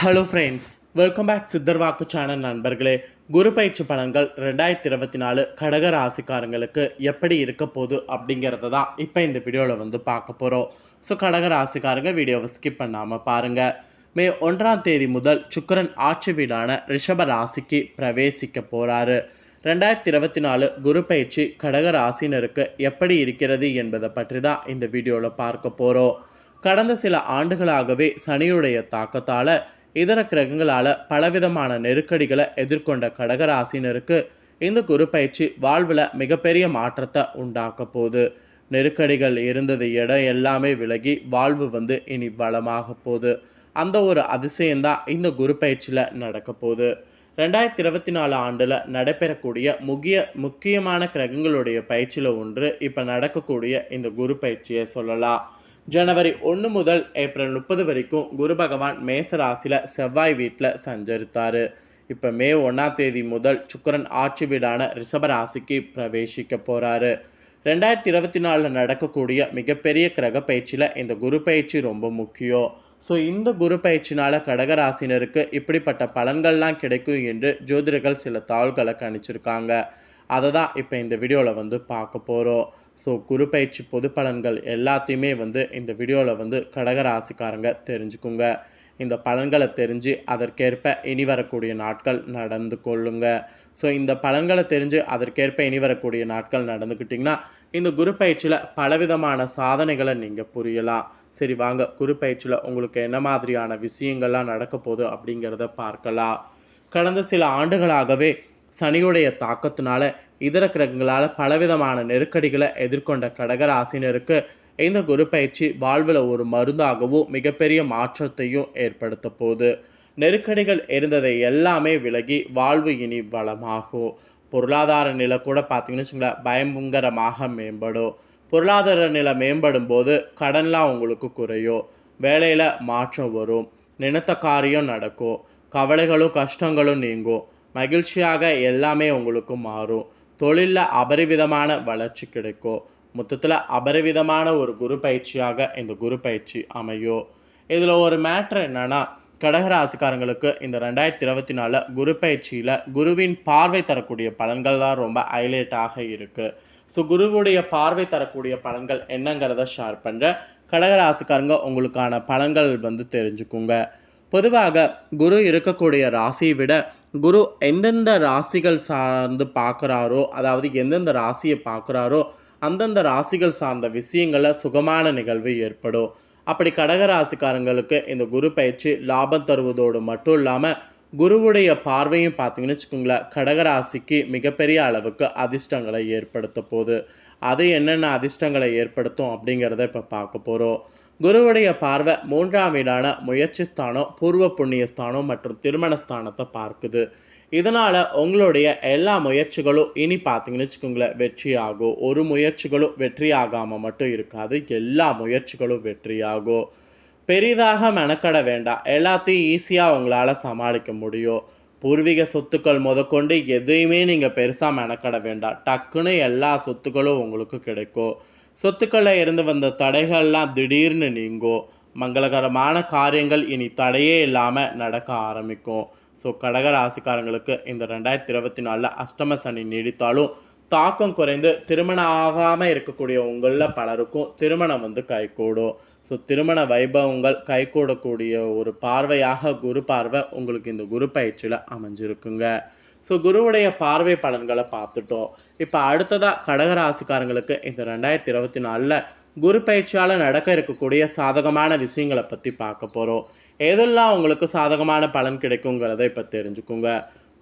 Hello friends welcome back Siddharvakku channel நண்பர்களே. குரு பயிற்சி பலன்கள் ரெண்டாயிரத்தி இருபத்தி நாலு கடக ராசிக்காரங்களுக்கு எப்படி இருக்க போகுது அப்படிங்கிறத தான் இப்போ இந்த வீடியோவில் வந்து பார்க்க போகிறோம் ஸோ கடக ராசிக்காரங்க வீடியோவை ஸ்கிப் பண்ணாமல் பாருங்கள் மே ஒன்றாம் தேதி முதல் சுக்கரன் ஆட்சி வீடான ரிஷப ராசிக்கு பிரவேசிக்க போகிறாரு ரெண்டாயிரத்தி இருபத்தி நாலு குரு பயிற்சி கடக ராசினருக்கு எப்படி இருக்கிறது என்பதை பற்றி தான் இந்த வீடியோவில் பார்க்க போகிறோம் கடந்த சில ஆண்டுகளாகவே சனியுடைய தாக்கத்தால் இதர கிரகங்களால் பலவிதமான நெருக்கடிகளை எதிர்கொண்ட கடகராசினருக்கு இந்த குரு பயிற்சி வாழ்வில் மிகப்பெரிய மாற்றத்தை உண்டாக்க போகுது. நெருக்கடிகள் இருந்தது இடம் எல்லாமே விலகி வாழ்வு வந்து இனி வளமாக போகுது. அந்த ஒரு அதிசயம்தான் இந்த குரு பயிற்சியில் நடக்க போகுது. ரெண்டாயிரத்தி இருபத்தி நாலு ஆண்டில் நடைபெறக்கூடிய முக்கிய முக்கியமான கிரகங்களுடைய பயிற்சியில் ஒன்று இப்போ நடக்கக்கூடிய இந்த குரு பயிற்சியை சொல்லலாம். ஜனவரி ஒன்று முதல் ஏப்ரல் முப்பது வரைக்கும் குரு பகவான் மேச ராசியில் செவ்வாய் வீட்டில் சஞ்சரித்தார். இப்போ மே ஒன்றாம் தேதி முதல் சுக்கரன் ஆட்சி வீடான ரிஷப ராசிக்கு பிரவேசிக்க போகிறாரு ரெண்டாயிரத்தி இருபத்தி நாலில் நடக்கக்கூடிய மிகப்பெரிய கிரக பயிற்சியில் இந்த குரு பயிற்சி ரொம்ப முக்கியம். ஸோ இந்த குரு பயிற்சினால் கடகராசினருக்கு இப்படிப்பட்ட பலன்கள்லாம் கிடைக்கும் என்று ஜோதிடர்கள் சில தாள்களை கணிச்சிருக்காங்க. அதை தான் இப்போ இந்த வீடியோவில் வந்து பார்க்க போகிறோம் ஸோ குரு பயிற்சி பொது பலன்கள் எல்லாத்தையுமே வந்து இந்த வீடியோவில் வந்து கடகராசிக்காரங்க தெரிஞ்சுக்குங்க. இந்த பலன்களை தெரிஞ்சு அதற்கேற்ப இனி வரக்கூடிய நாட்கள் நடந்து கொள்ளுங்க. ஸோ இந்த பலன்களை தெரிஞ்சு அதற்கேற்ப இனி வரக்கூடிய நாட்கள் நடந்துக்கிட்டிங்கன்னா இந்த குரு பயிற்சியில் பலவிதமான சாதனைகளை நீங்கள் புரியலாம். சரி வாங்க. குரு பயிற்சியில் உங்களுக்கு என்ன மாதிரியான விஷயங்கள்லாம் நடக்க போகுது அப்படிங்கிறத பார்க்கலாம். கடந்த சில ஆண்டுகளாகவே சனியுடைய தாக்கத்தினால இதர கிரகங்களால் பலவிதமான நெருக்கடிகளை எதிர்கொண்ட கடகராசினருக்கு இந்த குரு பயிற்சி வாழ்வில் ஒரு மருந்தாகவும் மிகப்பெரிய மாற்றத்தையும் ஏற்படுத்த போகுது. நெருக்கடிகள் இருந்ததை எல்லாமே விலகி வாழ்வு இனி வளமாகும். பொருளாதார நிலை கூட பார்த்தீங்கன்னு வச்சுங்களேன் பயங்கரமாக மேம்படும். பொருளாதார நிலை மேம்படும் போது கடன்லாம் உங்களுக்கு குறையும். வேலையில் மாற்றம் வரும். நினைத்த காரியம் நடக்கும். கவலைகளும் கஷ்டங்களும் நீங்கும். மகிழ்ச்சியாக எல்லாமே உங்களுக்கு மாறும். தொழிலில் அபரிவிதமான வளர்ச்சி கிடைக்கும் மொத்தத்தில் அபரிவிதமான ஒரு குரு பயிற்சியாக இந்த குரு பயிற்சி அமையும் இதில் ஒரு மேட்ரு என்னன்னா கடகராசிக்காரங்களுக்கு இந்த ரெண்டாயிரத்தி இருபத்தி நாலில் குரு பயிற்சியில் குருவின் பார்வை தரக்கூடிய பலன்கள் தான் ரொம்ப ஹைலைட்டாக இருக்குது ஸோ குருவுடைய பார்வை தரக்கூடிய பலன்கள் என்னங்கிறத ஷேர் பண்ணுறேன் கடகராசிக்காரங்க உங்களுக்கான பலன்கள் வந்து தெரிஞ்சுக்குங்க. பொதுவாக குரு இருக்கக்கூடிய ராசியை விட குரு எந்தெந்த ராசிகள் சார்ந்து பார்க்குறாரோ அதாவது எந்தெந்த ராசியை பார்க்குறாரோ அந்தந்த ராசிகள் சார்ந்த விஷயங்களில் சுகமான நிகழ்வு ஏற்படும். அப்படி கடக ராசிக்காரங்களுக்கு இந்த குரு பயிற்சி லாபம் தருவதோடு மட்டும் இல்லாமல் குருவுடைய பார்வையும் பார்த்தீங்கன்னு வச்சுக்கோங்களேன் கடகராசிக்கு மிகப்பெரிய அளவுக்கு அதிர்ஷ்டங்களை ஏற்படுத்த போகுது. அது என்னென்ன அதிர்ஷ்டங்களை ஏற்படுத்தும் அப்படிங்கிறத இப்போ பார்க்க போகிறோம் குருவுடைய பார்வை மூன்றாம் வீடான முயற்சி ஸ்தானம் பூர்வ புண்ணிய ஸ்தானம் மற்றும் திருமண ஸ்தானத்தை பார்க்குது. இதனால் உங்களுடைய எல்லா முயற்சிகளும் இனி பார்த்தீங்கன்னு வச்சுக்கோங்களேன் வெற்றி ஆகும் ஒரு முயற்சிகளும் வெற்றி ஆகாமல் மட்டும் இருக்காது. எல்லா முயற்சிகளும் வெற்றியாகும். பெரிதாக மெனக்கட வேண்டாம். எல்லாத்தையும் ஈஸியாக உங்களால் சமாளிக்க முடியும். பூர்வீக சொத்துக்கள் முதற்கொண்டு எதையுமே நீங்கள் பெருசாக மெனக்கட வேண்டாம். டக்குன்னு எல்லா சொத்துக்களும் உங்களுக்கு கிடைக்கும். சொத்துக்களில் இருந்து வந்த தடைகள்லாம் திடீர்னு நீங்கும் மங்களகரமான காரியங்கள் இனி தடையே இல்லாமல் நடக்க ஆரம்பிக்கும். ஸோ கடக ராசிக்காரங்களுக்கு இந்த ரெண்டாயிரத்தி இருபத்தி நாலில் அஷ்டம சனி நீடித்தாலும் தாக்கம் குறைந்து திருமணம் ஆகாமல் இருக்கக்கூடிய உங்களில் பலருக்கும் திருமணம் வந்து கைகூடும். ஸோ திருமண வைபவங்கள் கைகூடக்கூடிய ஒரு பார்வையாக குரு பார்வை உங்களுக்கு இந்த குரு பயிற்சியில் அமைஞ்சிருக்குங்க. ஸோ குருவுடைய பார்வை பலன்களை பார்த்துட்டோம். இப்போ அடுத்ததாக கடகராசிக்காரங்களுக்கு இந்த ரெண்டாயிரத்தி இருபத்தி நாலில் குரு பயிற்சியால் நடக்க இருக்கக்கூடிய சாதகமான விஷயங்களை பற்றி பார்க்க போகிறோம் எதெல்லாம் உங்களுக்கு சாதகமான பலன் கிடைக்குங்கிறத இப்போ தெரிஞ்சுக்கோங்க.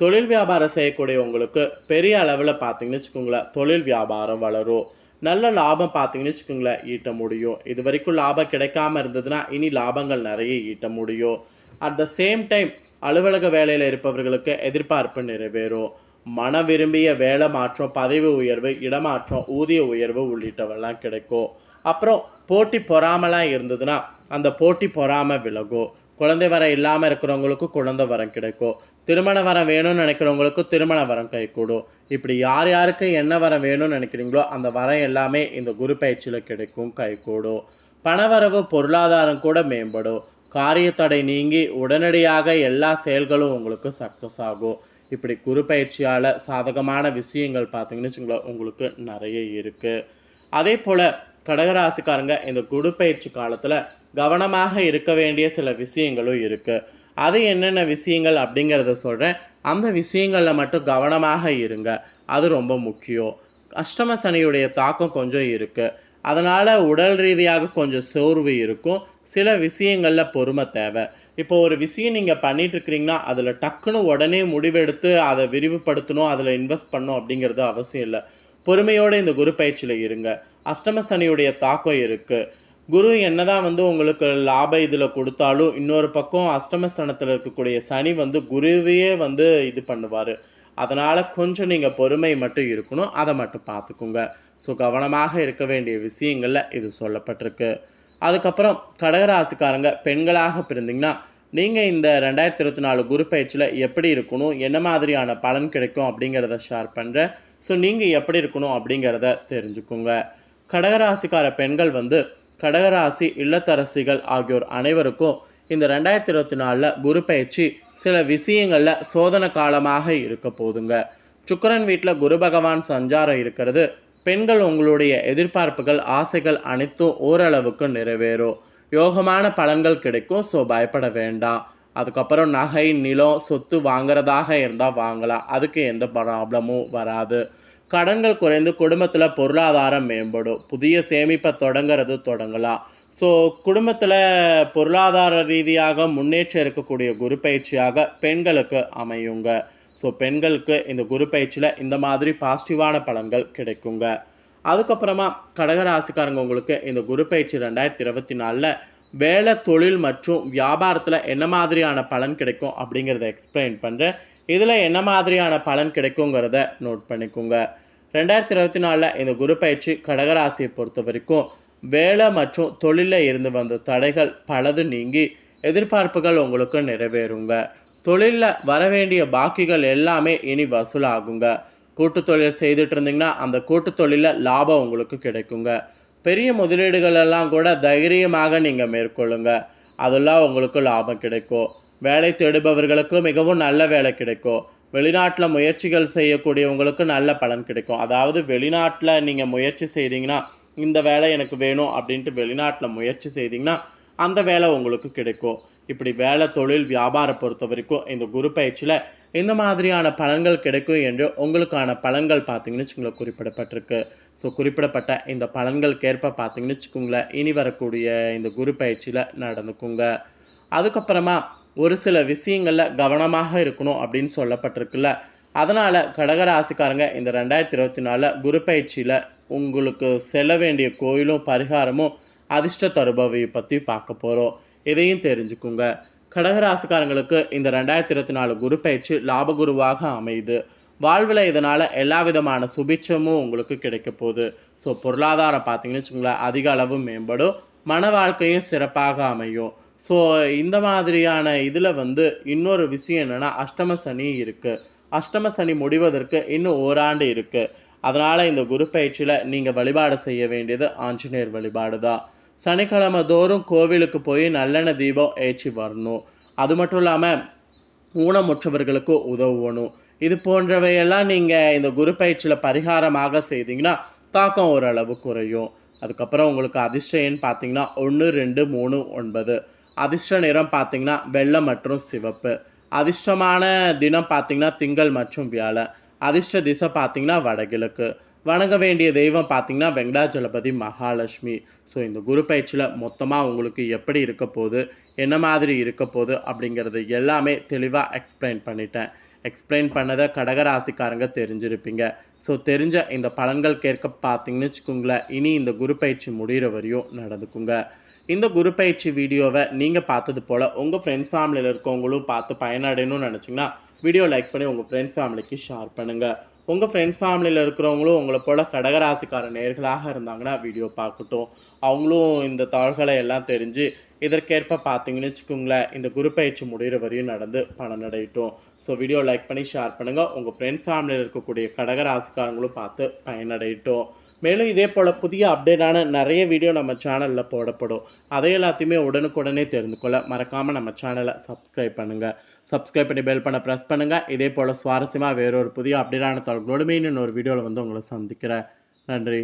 தொழில் வியாபாரம் செய்யக்கூடியவங்களுக்கு பெரிய அளவில் பார்த்தீங்கன்னு வச்சுக்கோங்களேன் தொழில் வியாபாரம் வளரும். நல்ல லாபம் பார்த்தீங்கன்னு வச்சுக்கோங்களேன் ஈட்ட முடியும். இது வரைக்கும் லாபம் கிடைக்காம இருந்ததுன்னா இனி லாபங்கள் நிறைய ஈட்ட முடியும். அட் த சேம் டைம் அலுவலக வேலையில் இருப்பவர்களுக்கு எதிர்பார்ப்பு நிறைவேறும். மன விரும்பிய வேலை மாற்றம் பதவி உயர்வு இடமாற்றம் ஊதிய உயர்வு உள்ளிட்டவெல்லாம் கிடைக்கும். அப்புறம் போட்டி பொறாமலாம் இருந்ததுன்னா அந்த போட்டி பொறாமல் விலகும். குழந்தை வரம் இல்லாமல் இருக்கிறவங்களுக்கும் குழந்தை வரம் கிடைக்கும். திருமண வரம் வேணும்னு நினைக்கிறவங்களுக்கு திருமண வரம் கைகூடும். இப்படி யார் யாருக்கு என்ன வரம் வேணும்னு நினைக்கிறீங்களோ அந்த வரம் எல்லாமே இந்த குரு பயிற்சியில் கிடைக்கும் கைகூடும். பணவரவு பொருளாதாரம் கூட மேம்படும். காரியத்தடை நீங்கி உடனடியாக எல்லா செயல்களும் உங்களுக்கு சக்ஸஸ் ஆகும். இப்படி குரு பயிற்சியால் சாதகமான விஷயங்கள் பார்த்தீங்கன்னு வச்சுங்களேன் உங்களுக்கு நிறைய இருக்குது அதே போல் கடகராசிக்காரங்க இந்த குரு பயிற்சி காலத்தில் கவனமாக இருக்க வேண்டிய சில விஷயங்களும் இருக்குது அது என்னென்ன விஷயங்கள் அப்படிங்கிறத சொல்கிறேன் அந்த விஷயங்களில் மட்டும் கவனமாக இருங்க. அது ரொம்ப முக்கியம். அஷ்டம சனியுடைய தாக்கம் கொஞ்சம் இருக்குது அதனால் உடல் ரீதியாக கொஞ்சம் சோர்வு இருக்கும். சில விஷயங்களில் பொறுமை தேவை. இப்போ ஒரு விஷயம் நீங்கள் பண்ணிட்டு இருக்கிறீங்கன்னா அதில் டக்குன்னு உடனே முடிவெடுத்து அதை விரிவுபடுத்தணும் அதில் இன்வெஸ்ட் பண்ணணும் அப்படிங்கிறது அவசியம் இல்லை. பொறுமையோடு இந்த குரு பயிற்சியில் இருங்க. அஷ்டம சனியுடைய தாக்கம் இருக்குது குரு என்னதான் வந்து உங்களுக்கு லாப இதில் கொடுத்தாலும் இன்னொரு பக்கம் அஷ்டமஸ்தானத்தில் இருக்கக்கூடிய சனி வந்து குருவையே வந்து இது பண்ணுவார். அதனால் கொஞ்சம் நீங்கள் பொறுமை மட்டும் இருக்கணும். அதை மட்டும் பார்த்துக்குங்க. ஸோ கவனமாக இருக்க வேண்டிய விஷயங்களில் இது சொல்லப்பட்டிருக்கு. அதுக்கப்புறம் கடகராசிக்காரங்க பெண்களாக பிறந்தீங்கன்னா நீங்கள் இந்த ரெண்டாயிரத்தி இருபத்தி நாலு குரு பயிற்சியில் எப்படி இருக்கணும் என்ன மாதிரியான பலன் கிடைக்கும் அப்படிங்கிறத ஷேர் பண்ணுறேன் ஸோ நீங்கள் எப்படி இருக்கணும் அப்படிங்கிறத தெரிஞ்சுக்கோங்க. கடகராசிக்கார பெண்கள் வந்து கடகராசி இல்லத்தரசிகள் ஆகியோர் அனைவருக்கும் இந்த ரெண்டாயிரத்தி இருபத்தி நாலில் குரு பயிற்சி சில விஷயங்களில் சோதனை காலமாக இருக்க போதுங்க. சுக்கரன் வீட்டில் குரு பகவான் சஞ்சாரம் இருக்கிறது பெண்கள் உங்களுடைய எதிர்பார்ப்புகள் ஆசைகள் அனைத்தும் ஓரளவுக்கு நிறைவேறும். யோகமான பலன்கள் கிடைக்கும் ஸோ பயப்பட வேண்டாம். அதுக்கப்புறம் நகை நிலம் சொத்து வாங்குறதாக இருந்தால் வாங்கலாம். அதுக்கு எந்த ப்ராப்ளமும் வராது. கடன்கள் குறைந்து குடும்பத்தில் பொருளாதாரம் மேம்படும். புதிய சேமிப்பை தொடங்குறது தொடங்கலாம். ஸோ குடும்பத்தில் பொருளாதார ரீதியாக முன்னேற்றம் இருக்கக்கூடிய குரு பயிற்சியாக பெண்களுக்கு அமையுங்க. ஸோ பெண்களுக்கு இந்த குரு பயிற்சியில் இந்த மாதிரி பாசிட்டிவான பலன்கள் கிடைக்குங்க. அதுக்கப்புறமா கடகராசிக்காரங்க உங்களுக்கு இந்த குரு பயிற்சி ரெண்டாயிரத்தி இருபத்தி நாலில் வேலை தொழில் மற்றும் வியாபாரத்தில் என்ன மாதிரியான பலன் கிடைக்கும் அப்படிங்கிறத எக்ஸ்பிளைன் பண்ணுறேன் இதில் என்ன மாதிரியான பலன் கிடைக்குங்கிறத நோட் பண்ணிக்கோங்க. ரெண்டாயிரத்தி இருபத்தி நாலில் இந்த குரு பயிற்சி கடகராசியை பொறுத்த வரைக்கும் வேலை மற்றும் தொழிலில் இருந்து வந்த தடைகள் பலது நீங்கி எதிர்பார்ப்புகள் உங்களுக்கு நிறைவேறுங்க. தொழிலில் வரவேண்டிய பாக்கிகள் எல்லாமே இனி வசூலாகுங்க. கூட்டு தொழில் செய்துட்டு இருந்தீங்கன்னா அந்த கூட்டு தொழிலில் லாபம் உங்களுக்கு கிடைக்குங்க. பெரிய முதலீடுகள் எல்லாம் கூட தைரியமாக நீங்கள் மேற்கொள்ளுங்க. அதெல்லாம் உங்களுக்கு லாபம் கிடைக்கும். வேலை தேடுபவர்களுக்கு மிகவும் நல்ல வேலை கிடைக்கும். வெளிநாட்டில் முயற்சிகள் செய்யக்கூடியவங்களுக்கு நல்ல பலன் கிடைக்கும். அதாவது வெளிநாட்டில் நீங்கள் முயற்சி செய்தீங்கன்னா இந்த வேலை எனக்கு வேணும் அப்படின்ட்டு வெளிநாட்டில் முயற்சி செய்தீங்கன்னா அந்த வேலை உங்களுக்கு கிடைக்கும். இப்படி வேலை தொழில் வியாபாரம் பொறுத்த வரைக்கும் இந்த குரு பயிற்சியில் இந்த மாதிரியான பலன்கள் கிடைக்கும் என்று உங்களுக்கான பலன்கள் பார்த்தீங்கன்னு வச்சுக்கோங்களேன் குறிப்பிடப்பட்டிருக்கு. ஸோ குறிப்பிடப்பட்ட இந்த பலன்களுக்கேற்ப பார்த்தீங்கன்னு வச்சுக்கோங்களேன் இனி வரக்கூடிய இந்த குரு பயிற்சியில் நடந்துக்குங்க. அதுக்கப்புறமா ஒரு சில விஷயங்களில் கவனமாக இருக்கணும் அப்படின்னு சொல்லப்பட்டிருக்குல்ல. அதனால் கடகராசிக்காரங்க இந்த ரெண்டாயிரத்தி இருபத்தி நாலில் குரு பயிற்சியில் உங்களுக்கு செல்ல வேண்டிய கோயிலும் பரிகாரமும் அதிர்ஷ்ட தருபவையை பற்றி பார்க்க போகிறோம் இதையும் தெரிஞ்சுக்குங்க. கடகராசிக்காரங்களுக்கு இந்த ரெண்டாயிரத்தி இருபத்தி நாலு குரு பயிற்சி லாபகுருவாக அமையுது. வாழ்வில் இதனால் எல்லா விதமான சுபிட்சமும் உங்களுக்கு கிடைக்க போகுது. ஸோ பொருளாதாரம் பார்த்தீங்கன்னு வச்சுங்களேன் அதிக அளவு மேம்படும். மன வாழ்க்கையும் சிறப்பாக அமையும். ஸோ இந்த மாதிரியான இதில் வந்து இன்னொரு விஷயம் என்னென்னா அஷ்டம சனி இருக்குது அஷ்டம சனி முடிவதற்கு இன்னும் ஓராண்டு இருக்குது அதனால் இந்த குரு பயிற்சியில் நீங்கள் வழிபாடு செய்ய வேண்டியது ஆஞ்சநேயர் வழிபாடு தான் சனிக்கிழமை தோறும் கோவிலுக்கு போய் நல்லெண்ணெய் தீபம் ஏற்றி வரணும். அது மட்டும் இல்லாமல் ஊனமுற்றவர்களுக்கு உதவணும். இது போன்றவையெல்லாம் நீங்கள் இந்த குரு பயிற்சியில் பரிகாரமாக செய்தீங்கன்னா தாக்கம் ஓரளவு குறையும். அதுக்கப்புறம் உங்களுக்கு அதிர்ஷ்ட பார்த்தீங்கன்னா ஒன்று ரெண்டு மூணு ஒன்பது. அதிர்ஷ்ட நிறம் பார்த்தீங்கன்னா வெள்ளை மற்றும் சிவப்பு. அதிர்ஷ்டமான தினம் பார்த்தீங்கன்னா திங்கள் மற்றும் வியாழன். அதிர்ஷ்ட திசை பார்த்தீங்கன்னா வடகிழக்கு. வணங்க வேண்டிய தெய்வம் பார்த்தீங்கன்னா வெங்கடாச்சலபதி மகாலட்சுமி. ஸோ இந்த குரு பயிற்சியில் மொத்தமாக உங்களுக்கு எப்படி இருக்க போகுது என்ன மாதிரி இருக்க போகுது அப்படிங்கிறது எல்லாமே தெளிவாக எக்ஸ்பிளைன் பண்ணிட்டேன். எக்ஸ்பிளைன் பண்ணதை கடகராசிக்காரங்க தெரிஞ்சிருப்பீங்க. ஸோ தெரிஞ்ச இந்த பலன்கள் கேட்க பார்த்தீங்கன்னு வச்சுக்கோங்களேன் இனி இந்த குரு பயிற்சி முடிகிற வரையும் நடந்துக்குங்க. இந்த குரு பயிற்சி வீடியோவை நீங்கள் பார்த்தது போல் உங்கள் ஃப்ரெண்ட்ஸ் ஃபேமிலியில் இருக்கவங்களும் பார்த்து பயனடையணும்னு நினச்சிங்கன்னா வீடியோ லைக் பண்ணி உங்கள் ஃப்ரெண்ட்ஸ் ஃபேமிலிக்கு ஷேர் பண்ணுங்கள் உங்கள் ஃப்ரெண்ட்ஸ் ஃபேமிலியில் இருக்கிறவங்களும் உங்களை போல் கடகராசிக்கார நேர்களாக இருந்தாங்கன்னா வீடியோ பார்க்கட்டும். அவங்களும் இந்த தாள்களை எல்லாம் தெரிஞ்சு இதற்கேற்ப பார்த்தீங்கன்னு வச்சுக்கோங்களேன் இந்த குரு பயிற்சி முடிகிற வரையும் நடந்து பலனடையட்டும் ஸோ வீடியோ லைக் பண்ணி ஷேர் பண்ணுங்கள் உங்கள் ஃப்ரெண்ட்ஸ் ஃபேமிலியில் இருக்கக்கூடிய கடகராசிக்காரங்களும் பார்த்து பயனடையட்டும். மேலும் இதே போல் புதிய அப்டேட்டான நிறைய வீடியோ நம்ம சேனலில் போடப்படும். அதை எல்லாத்தையுமே உடனுக்குடனே தெரிந்து கொள்ள மறக்காமல் நம்ம சேனலை சப்ஸ்கிரைப் பண்ணுங்கள் சப்ஸ்கிரைப் பண்ணி பெல் பண்ண ப்ரெஸ் பண்ணுங்கள் இதே போல் சுவாரஸ்யமாக வேறொரு புதிய அப்டேட்டான தகவலோடு இன்னொரு ஒரு வீடியோவில் வந்து உங்களை சந்திக்கிறேன். நன்றி.